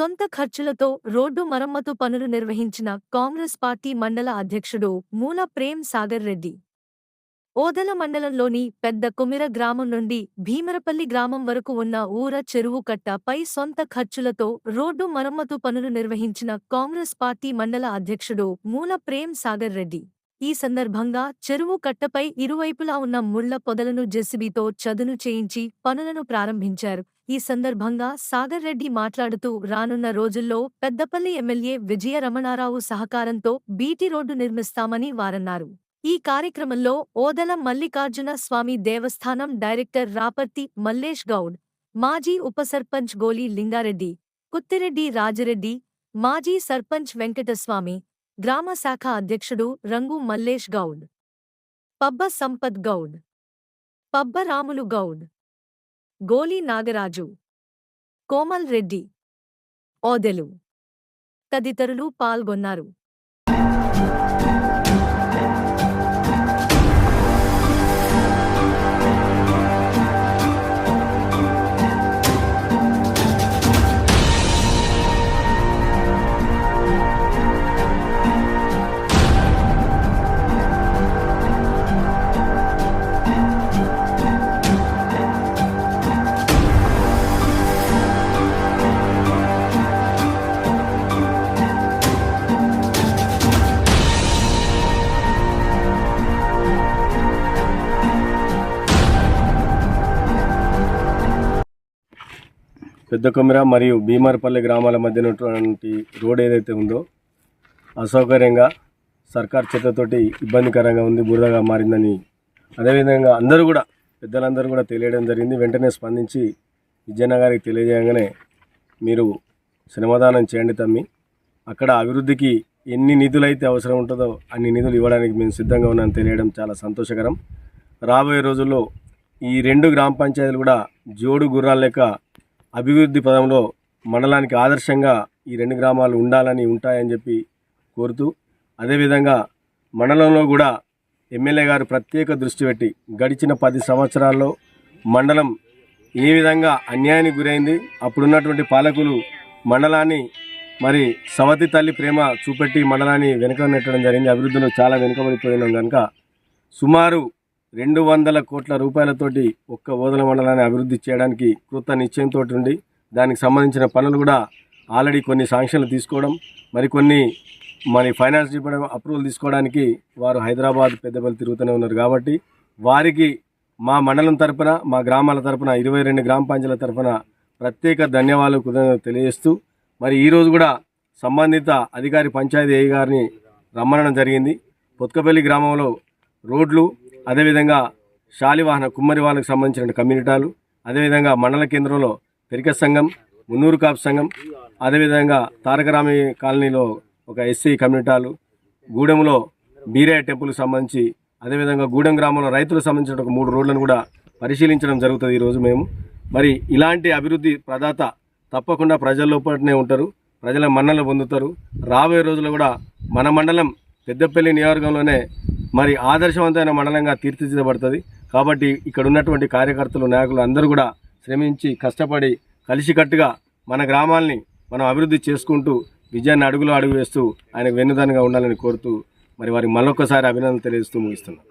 సొంత ఖర్చులతో రోడ్డు మరమ్మతు పనులు నిర్వహించిన కాంగ్రెస్ పార్టీ మండల అధ్యక్షుడు మూల ప్రేమ్ సాగర్ రెడ్డి. ఓదల మండలంలోని పెద్ద కుమిర గ్రామం నుండి భీమరపల్లి గ్రామం వరకు ఉన్న ఊర చెరువు కట్ట పై సొంత ఖర్చులతో రోడ్డు మరమ్మతు పనులు నిర్వహించిన కాంగ్రెస్ పార్టీ మండల అధ్యక్షుడు మూల ప్రేమ్ సాగర్ రెడ్డి. ఈ సందర్భంగా చెరువు కట్టపై ఇరువైపులా ఉన్న ముళ్ళ పొదలను జెసిబితో చదును చేయించి పనులను ప్రారంభించారు. ఈ సందర్భంగా సాగర్ రెడ్డి మాట్లాడుతూ రానున్న రోజుల్లో పెద్దపల్లి ఎమ్మెల్యే విజయ రమణారావు సహకారంతో బీటీ రోడ్డు నిర్మిస్తామని వారన్నారు. ఈ కార్యక్రమంలో ఓదల మల్లికార్జున స్వామి దేవస్థానం డైరెక్టర్ రాపర్తి మల్లేష్ గౌడ్ మాజీ ఉప సర్పంచ్ గోలి లింగారెడ్డి కుత్తిరెడ్డి రాజరెడ్డి మాజీ సర్పంచ్ వెంకటస్వామి గ్రామ శాఖ అధ్యక్షుడు రంగు మల్లేష్ గౌడ్. పబ్బ సంపత్ గౌడ్. పబ్బ రాములు గౌడ్. గోలి నాగరాజు. కోమల్ రెడ్డి. ఓదెలు. తదితరులు పాల్గొన్నారు. పెద్ద కొమిర మరియు భీమర్పల్లి గ్రామాల మధ్య ఉన్నటువంటి రోడ్ ఏదైతే ఉందో అసౌకర్యంగా సర్కార్ చేతతోటి ఇబ్బందికరంగా ఉంది బురదగా మారిందని. అదేవిధంగా అందరూ కూడా పెద్దలందరూ కూడా తెలియడం జరిగింది. వెంటనే స్పందించి విజయన్న గారికి తెలియజేయగానే మీరు శ్రమదానం చేయండి తమ్మి. అక్కడ అభివృద్ధికి ఎన్ని నిధులు అయితే అవసరం ఉంటుందో అన్ని నిధులు ఇవ్వడానికి మేము సిద్ధంగా ఉన్నామని తెలియడం చాలా సంతోషకరం. రాబోయే రోజుల్లో ఈ రెండు గ్రామ పంచాయతీలు కూడా జోడు గుర్రాల లెక్క అభివృద్ధి పదంలో మండలానికి ఆదర్శంగా ఈ రెండు గ్రామాలు ఉండాలని ఉంటాయని చెప్పి కోరుతూ అదేవిధంగా మండలంలో కూడా ఎమ్మెల్యే గారు ప్రత్యేక దృష్టి పెట్టి గడిచిన పది సంవత్సరాల్లో మండలం ఏ విధంగా అన్యాయానికి గురైంది అప్పుడున్నటువంటి పాలకులు మండలాన్ని మరి సవతి తల్లి ప్రేమ చూపెట్టి మండలాన్ని వెనుక నెట్టడం జరిగింది. అభివృద్ధిలో చాలా వెనుకబడిపోయినాం కనుక సుమారు రెండు వందల కోట్ల రూపాయలతోటి ఒక్క ఓదల మండలాన్ని అభివృద్ధి చేయడానికి కృత నిశ్చయంతో ఉండి దానికి సంబంధించిన పనులు కూడా ఆల్రెడీ కొన్ని శాంక్షన్లు తీసుకోవడం మరికొన్ని మరి ఫైనాన్స్ డిపార్ట్మెంట్ అప్రూవల్ తీసుకోవడానికి వారు హైదరాబాద్ పెద్దపల్లి తిరుగుతూనే ఉన్నారు కాబట్టి వారికి మా మండలం తరపున మా గ్రామాల తరపున ఇరవై రెండు గ్రామ పంచాయతీల తరపున ప్రత్యేక ధన్యవాదాలు కృతజ్ఞతలు తెలియజేస్తూ మరి ఈరోజు కూడా సంబంధిత అధికారి పంచాయతీ ఏ గారిని రమ్మనడం జరిగింది. పొత్కపల్లి గ్రామంలో రోడ్లు అదేవిధంగా శాలివాహన కుమ్మరి వాళ్ళకి సంబంధించిన కమ్యూనిటాలు అదేవిధంగా మండల కేంద్రంలో పెరిక సంఘం మున్నూరు కాపు సంఘం అదేవిధంగా తారకరామి కాలనీలో ఒక ఎస్సీ కమ్యూనిటాలు గూడెంలో బీరయ్య టెంపుల్కి సంబంధించి అదేవిధంగా గూడెం గ్రామంలో రైతులకు సంబంధించిన ఒక మూడు రోడ్లను కూడా పరిశీలించడం జరుగుతుంది ఈరోజు మేము. మరి ఇలాంటి అభివృద్ధి ప్రదాత తప్పకుండా ప్రజల్లో లోపలనే ఉంటారు ప్రజల మన్నలు పొందుతారు. రాబోయే రోజుల్లో కూడా మన మండలం పెద్దపల్లి నియోజకవర్గంలోనే మరి ఆదర్శవంతమైన మండలంగా తీర్చిదిద్దబడుతుంది. కాబట్టి ఇక్కడ ఉన్నటువంటి కార్యకర్తలు నాయకులు అందరూ కూడా శ్రమించి కష్టపడి కలిసికట్టుగా మన గ్రామాల్ని మనం అభివృద్ధి చేసుకుంటూ విజయాన్ని అడుగులో అడుగు వేస్తూ ఆయనకు వెన్నుదన్నుగా ఉండాలని కోరుతూ మరి వారికి మళ్ళొక్కసారి అభినందనలు తెలియజేస్తూ ముగిస్తున్నాం.